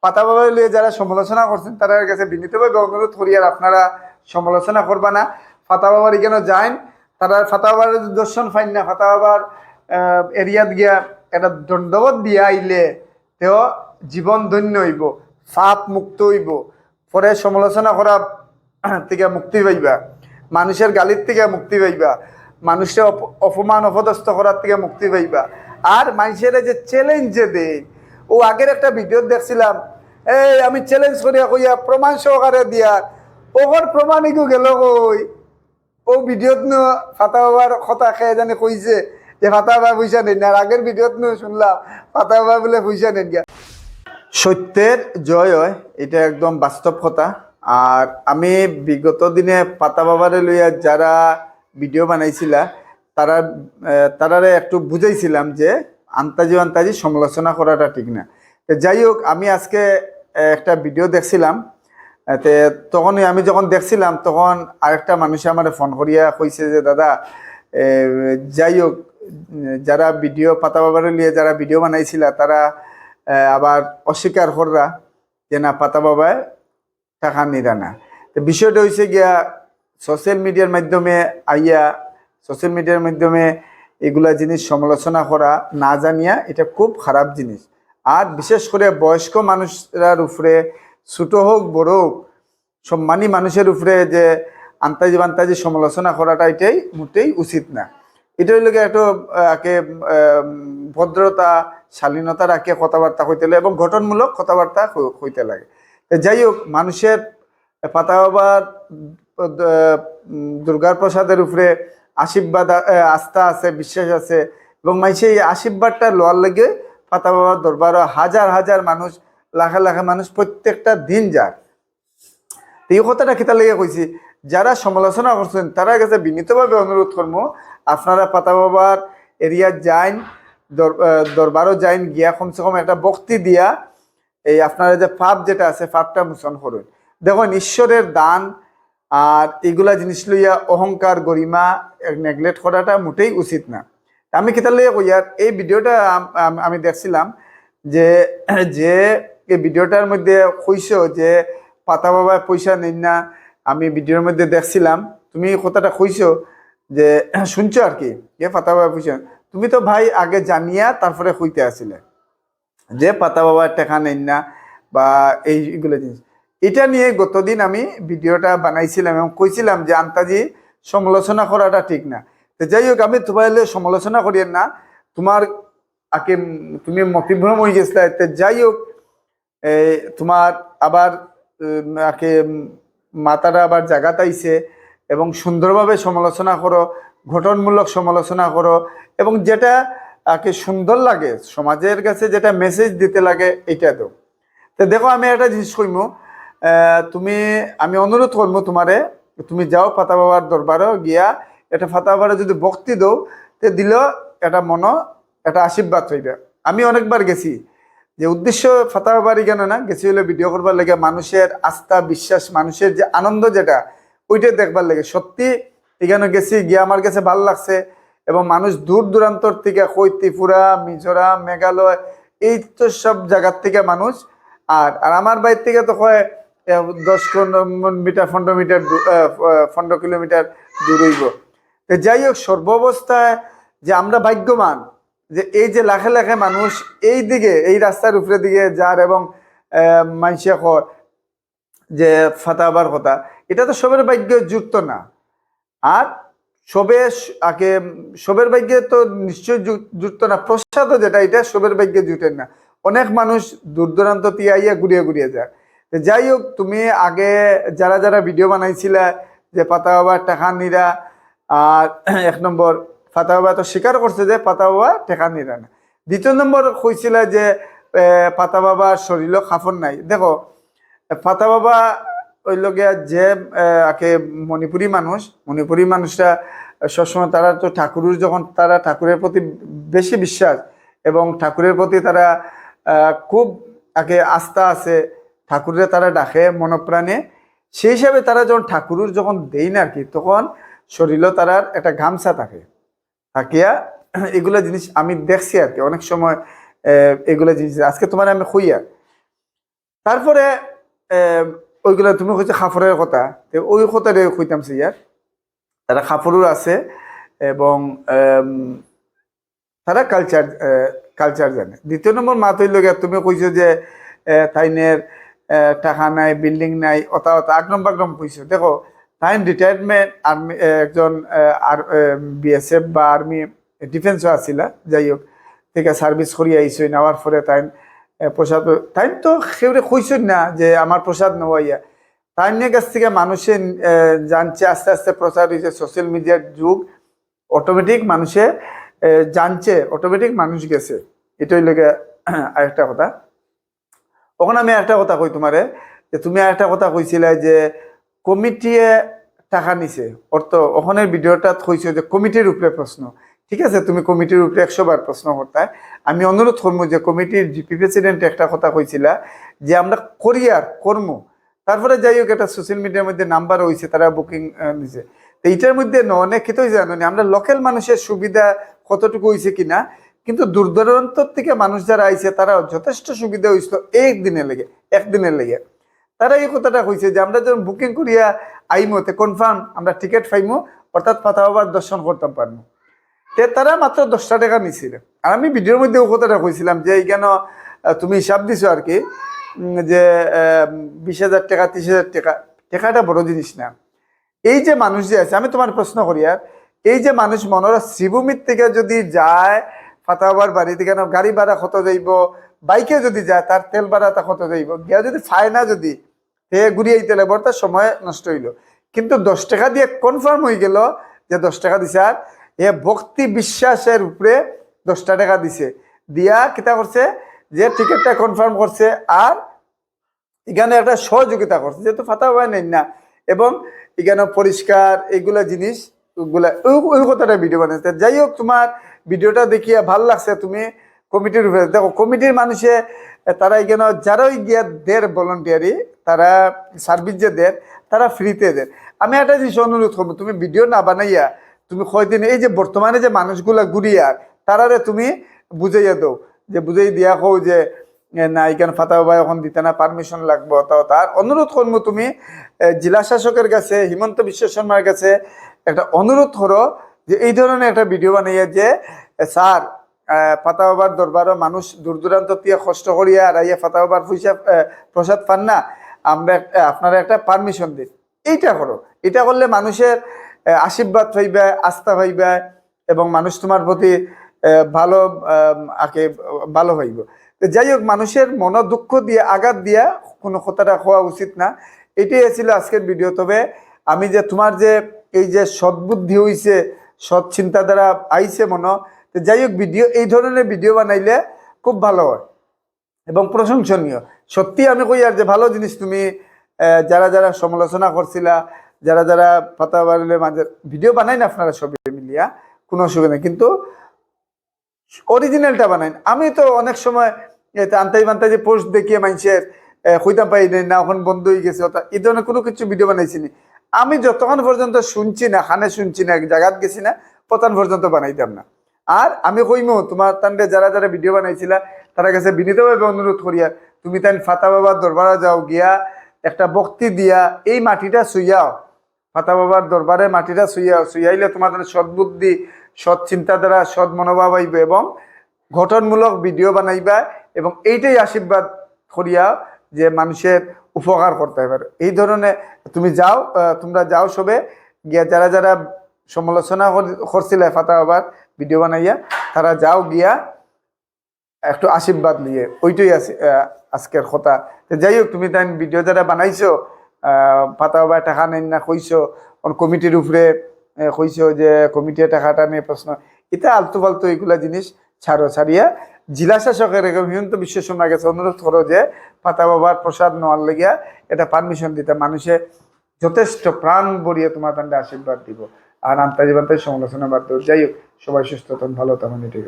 পাতা বাবা লিয়ে যারা সমালোচনা করছেন তাদের কাছে বিনীতভাবে অনুরোধ করি, আর আপনারা সমালোচনা করবা না। ফাতা বাবার এখানে যান তারা ফাতা বাবার দর্শন ফাইন না। ফাতা বাবার এরিয়াত গিয়া একটা দণ্ডবত দিয়া আইলে তেও জীবন ধন্য হইব ফাপ মুক্ত হইব। পরে সমালোচনা করা থেকে মুক্তি পাইবা। মানুষের গালির থেকে মুক্তি পাইবা। মানুষের অপ- অপমান, অপদস্থ করার থেকে মুক্তি পাইবা। আর মানুষের যে চ্যালেঞ্জ যে দেয় ও আগের একটা ভিডিও দেখছিলাম এই, আমি চ্যালেঞ্জ করিয়া কইয়া প্রমাণ সহকারে দিয়া ওর প্রমাণ ইগো গেল কই? ও ভিডিওত নো ফাতা বাবার কথা খেয়ে জানে কইছে যে ফাতা বাবা পয়সা নেন আর আগের ভিডিওত নো শুনলাম ফাতা বাবা বলে পয়সা নেন গিয়া সত্যের জয় হয়, এটা একদম বাস্তব কথা। আর আমি বিগত দিনে পাতা বাবারে লইয়া যারা ভিডিও বানাইছিলা, তারা তারারে একটু বুঝাইছিলাম যে আন্তাজি আন্তাজি সমালোচনা করাটা ঠিক না। যাই হোক, আমি আজকে একটা ভিডিও দেখছিলাম, তে তখন আমি যখন দেখছিলাম, তখন আরেকটা মানুষে আমার ফোন করিয়া কইছে যে, দাদা যাই হোক, যারা ভিডিও পাতা বাবারে লিয়ে যারা ভিডিও বানাইছিলা, তারা আবার অস্বীকার কররা যে, না পাতা বাবায় টাকা নিরা না। তো বিষয়টা হয়েছে গিয়া সোশ্যাল মিডিয়ার মাধ্যমে আইয়া সোশ্যাল মিডিয়ার মাধ্যমে এগুলা জিনিস সমালোচনা করা না জানিয়া, এটা খুব খারাপ জিনিস। আর বিশেষ করে বয়স্ক মানুষরার উপরে ছোট হোক বড় হোক সম্মানী মানুষের উপরে যে আন্তাজি বান্তাজি সমালোচনা করাটা এটাই মোটেই উচিত না। এটা হইলে একটু আহ, ভদ্রতা শালীনতা রাখিয়া কথাবার্তা হইতে লাগে এবং গঠনমূলক কথাবার্তা হই- হইতে লাগে। যাই হোক মানুষের পাতা বাবার দুর্গার প্রসাদের উপরে আশীর্বাদ আস্থা আছে বিশ্বাস আছে এবং মানুষে এই আশীর্বাদটা লোয়ার লেগে পাতা বাবার দরবারও হাজার হাজার মানুষ, লাখে লাখে মানুষ প্রত্যেকটা দিন যায়। এই কথাটা খেতে লেগে কইছি, যারা সমালোচনা করছেন তারা কাছে বিনীতভাবে অনুরোধ করব, আপনারা পাতা বাবার এরিয়া যাইন দরবারও যাইন, গিয়া কমসে কম একটা বক্তি দিয়া, এই আপনারা যে পাপ যেটা আছে, পাপটা মোচন করুন। দেখুন, ঈশ্বরের দান আর এগুলা জিনিস লইয়া অহংকার, গরিমা নেগলেক্ট করাটা মোটেই উচিত না। আমি কেতার লইয়া কই? আর এই ভিডিওটা আম- দেখছিলাম যে যে এই ভিডিওটার মধ্যে কইস যে পাতা বাবা পয়সা নেই না, আমি ভিডিওর মধ্যে দেখছিলাম। তুমি কথাটা কইছো যে, শুনছো আর কি? এ পাতা বাবা পয়সা, তুমি তো ভাই আগে জানিয়া তারপরে কইতে আসছিলে যে পাতা বাবার টাকা নেই না বা এইগুলো জিনিস। এটা নিয়ে গতদিন আমি ভিডিওটা বানাইছিলাম এবং কইছিলাম যে, আন্তাজি সমালোচনা করাটা ঠিক না। তো যাই হোক আমি তোমার সমালোচনা করিয়েন না। তোমার আকে তুমি মতিভ্রম হয়ে গেছিলে, তো যাই হোক তোমার আবার আকে মাতারা আবার জায়গাত আইছে এবং সুন্দরভাবে সমালোচনা করো ঘটনমূলক সমালোচনা করো এবং যেটা আকে সুন্দর লাগে, সমাজের কাছে যেটা মেসেজ দিতে লাগে এটা দাও। তো দেখো, আমি একটা জিনিস কইমু তুমি, আমি অনুরোধ করব তোমারে, তুমি যাও পাতা বাবার দরবারও গিয়া এটা ফাতা বাবারে যদি ভক্তি দৌ তে দিল এটা মন এটা আশীর্বাদ হইবে। আমি অনেকবার গেছি যে উদ্দেশ্য ফাতা বাবারই কেন না গেছি হলে ভিডিও করবার লাগে মানুষের আস্থা বিশ্বাস মানুষের যে আনন্দ যেটা ওইটা দেখবার লাগে। সত্যি এখানে গেছি গিয়ে আমার কাছে ভালো লাগছে এবং মানুষ দূর দূরান্তর থেকে কই ত্রিপুরা মিজোরাম মেঘালয় এই তো সব জায়গার থেকে মানুষ আর আর আমার বাড়ির থেকে তো এ, দশ মিটার পনেরো মিটার পনেরো কিলোমিটার দূর হইব। তো যাই হোক, সর্বাবস্থায় যে আমরা ভাগ্যবান যে এই যে লাখে লাখে মানুষ এই দিকে, এই রাস্তার উপরে দিকে যার এবং মানুষে কয় যে ফাতাবার কথা এটা তো সবের ভাগ্য যুক্ত না। আর সবে আগে সবের ভাগ্যে তো নিশ্চয় যুক্ত না। প্রসাদও যেটা, এটা সবের ভাগ্যে জুটেন না। অনেক মানুষ দূর দূরান্ত দিয়ে আইয়া ঘুরিয়ে ঘুরিয়ে যায়। যাই হোক, তুমি আগে যারা যারা ভিডিও বানাইছিলা যে পাতা বাবা টাকা নিরা আর এক নম্বর ফাতা বাবা তো স্বীকার করছে যে পাতা বাবা টাকা নিরা না। দ্বিতীয় নম্বর কইছিল যে পাতা বাবার শরীরও খাফন নাই। দেখো ফাতা বাবা ওই লোকে যে আকে মণিপুরি মানুষ, মণিপুরি মানুষরা সবসময় তারা তো ঠাকুরের যখন তারা ঠাকুরের প্রতি বেশি বিশ্বাস এবং ঠাকুরের প্রতি তারা খুব আগে আস্থা আছে, ঠাকুরের তারা ডাকে মনপ্রাণে। সেই হিসাবে তারা যখন ঠাকুরের যখন দেই না কি তখন শরীরও তারার একটা গামছা থাকে। থাকিয়া এগুলা জিনিস আমি দেখছি আর কি। অনেক সময় এগুলা জিনিস আজকে তোমার আমি খুইয়া। তারপরে ওইগুলা তুমি কইছো খাফরের কথা। তো ওই কথাটা কইতাম ইয়ার। তারা খাফরও আছে এবং তারা কালচার কালচার জানে। দ্বিতীয় নম্বর হইল গিয়া তুমি কইছো যে তাইনের টাকা নাই বিল্ডিং নাই, অতা অতা আগরম বাগরম কইছো। দেখো তাইন রিটায়ারমেন্ট আর্মি একজন আর বিএসএফ বা আর্মি ডিফেন্সও আসিলা যাই হোক থেকে সার্ভিস করি আইসই নেওয়ার পরে তাইন আহ, প্রসাদ তাইন তো সেউরে কইসই না যে আমার প্রসাদ নেওয়াইয়া। তাইনের কাছ থেকে মানুষে জানছে আস্তে আস্তে প্রচার হয়েছে সোশ্যাল মিডিয়ার যুগ অটোমেটিক মানুষে জানছে অটোমেটিক মানুষ গেছে। এটাই লোকে আরেকটা কথা। ওখানে আমি একটা কথা কই তোমারে যে তুমি একটা কথা কইছিলে যে কমিটিয়ে টাকা নিছে। অর্থ ওখানের ভিডিওটা কইছো যে কমিটির উপরে প্রশ্ন ঠিক আছে, তুমি কমিটির উপরে একশো বার প্রশ্ন করতে আমি অনুরোধ করব যে কমিটির জিপি প্রেসিডেন্ট একটা কথা কইছিলা যে আমরা করিয়ার কর্ম। তারপরে যাই হোক একটা সোশ্যাল মিডিয়ার মধ্যে নাম্বার হয়েছে তারা বুকিং নিছে। তো এইটার মধ্যে ন অনেক ক্ষেত্রেই জানো আমরা লোকাল মানুষের সুবিধা কতটুকু হয়েছে কিনা? কিন্তু দূর দূরান্তর থেকে মানুষ যারা আইছে তারা যথেষ্ট সুবিধা হয়েছিল একদিনের লেগে একদিনের লেগে। তারা এই কথাটা কইছে যে আমরা যখন বুকিং করিয়া আইমতে কনফার্ম আমরা টিকিট পাইমো, অর্থাৎ ফাতাবাবার দর্শন করতাম পারব তে তারা মাত্র দশটা টাকা নিছিল। আর আমি ভিডিওর মধ্যে ও কথাটা কইছিলাম যে এই কেন তুমি হিসাব দিছো আর কি যে বিশ হাজার টাকা, ত্রিশ হাজার টাকা, টাকাটা বড় জিনিস না। এই যে মানুষ যে আছে, আমি তোমার প্রশ্ন করি আর, এই যে মানুষ মনের শ্রীভূমির থেকে যদি যায় ফাতাবার বাড়ি থেকে গাড়ি ভাড়া কত যাইব, বাইকে যদি যায়, তার তেল ভাড়া তা কত যাইব? গিয়া যদি ফায় না যদি হে ঘুরিয়ে আইতে লাগবে তার সময় নষ্ট হইল। কিন্তু দশ টাকা দিয়ে কনফার্ম হয়ে গেল যে দশ টাকা দিছে, আর এ ভক্তি বিশ্বাসের উপরে দশটা টাকা দিছে। দিয়া কিতা করছে? যে টিকিটটা কনফার্ম করছে, আর এখানে একটা সহযোগিতা করছে, যেহেতু ফাতা হয় নাই না। এবং এখানে পরিষ্কার এগুলা জিনিস, ওগুলা ওই- কথাটা ভিডিও বানাইতে যাই হোক, তোমার ভিডিওটা দেখিয়া ভালো লাগছে, তুমি কমিটির উপরে দেখো। কমিটির মানুষে, তারা এখানে যারাই গিয়া দের ভলেন্টিয়ারি তারা সার্ভিস যে দেন, তারা ফ্রিতে দেন। আমি একটা জিনিস অনুরোধ করব, তুমি ভিডিও না বানাইয়া, তুমি কয়দিন এই যে বর্তমানে যে মানুষগুলা ঘুরিয়ার তারারে তুমি বুঝাইয়া দাও। যে বুঝাই দিয়া কও যে না, এখানে ফাতা ভাই এখন দিতে না পারমিশন লাগবো, তাও তার। অনুরোধ করব তুমি জেলা শাসকের কাছে, হিমন্ত বিশ্ব শর্মার কাছে একটা অনুরোধ করো যে, এই ধরনের একটা ভিডিও বানাইয়া যে স্যার ফাতা বাবার দরবারও মানুষ দূর দূরান্ত দিয়ে কষ্ট করিয়া আর ইয়া ফাতা বাবার পয়সা প্রসাদ পান না। আমরা আপনারা একটা পারমিশন দিন। এইটা করো। এটা করলে মানুষের আশীর্বাদ পাইবে আস্থা পাইবে এবং মানুষ তোমার প্রতি ভালো আকে ভালো হইব। যাই হোক, মানুষের মন দুঃখ দিয়ে, আঘাত দিয়া কোনো কথাটা হওয়া উচিত না। এটাই ছিল আজকের ভিডিও তবে আমি যে তোমার যে এই যে সদ্বুদ্ধি হইছে, সৎ চিন্তাধারা আইছে মনে তো যাই হোক ভিডিও এই ধরনের ভিডিও বানাইলে খুব ভালো হয়। এবং প্রশংসনীয়। সত্যি আমি কই আর যে ভালো জিনিস তুমি যারা যারা সমালোচনা করছিলা, যারা যারা পাতা বাড়লে মাঝে ভিডিও বানাই না আপনারা সবই মিলিয়া, কোনো অসুবিধা নেই। কিন্তু অরিজিনালটা বানাইন আমি তো অনেক সময় আন্তাই মান্তাই যে পোস্ট দেখিয়ে মানুষের হইতাম পাই না এখন বন্ধ হয়ে গেছে ওটা এই ধরনের কোনো কিছু ভিডিও বানাইছিনি। আমি যতক্ষণ পর্যন্ত শুনছি না খানে শুনছি না জায়গাত গেছি না, ততক্ষণ পর্যন্ত বানাইতাম না। আর আমি কইমো, তোমার তান্ডে যারা যারা ভিডিও বানাইছিলা তারা কাছে বিনীতভাবে অনুরোধ করিয়া, তুমি তাই ফাতা বাবার দরবারে যাও, গিয়া একটা বক্তি দিয়া এই মাটিটা সুইয়াও ফাতা বাবার দরবারে মাটিটা সুইয়াও সুইয়াইলে তোমাদের সদ্বুদ্ধি সৎ চিন্তাধারা সৎ মনোভাব আইবে এবং গঠনমূলক ভিডিও বানাইবা এবং এইটাই আশীর্বাদ করিয়া যে মানুষের উপকার করতে পারে এই ধরনের তুমি যাও তোমরা যাও সবে, গিয়া যারা যারা সমালোচনা কর- করছিলে ফাতা বাবার ভিডিও বানাইয়া, তারা যাও গিয়া একটু আশীর্বাদ নিয়ে, ওইটাই আছে আজকের কথা। যাই হোক, তুমি তাই ভিডিও যারা বানাইছো পাতা বা টাকা নেন না, কইছো কমিটির উপরে কইছো যে কমিটির টাকাটা নিয়ে প্রশ্ন এটা আলতু ফালতু এগুলা জিনিস ছাড়ো, ছাড়িয়া জেলা শাসকের হিমন্ত বিশ্ব শর্মার কাছে অনুরোধ করো যে পাতা বাবার প্রসাদ নেওয়ার লেগিয়া এটা পারমিশন দিতে, মানুষে যথেষ্ট প্রাণ ভরিয়ে তোমার তান্ডে আশীর্বাদ দিব। আর বান্তাজি সমালোচনা বাদ যাই হোক, সবাই সুস্থ তখন ভালো তখন এটাই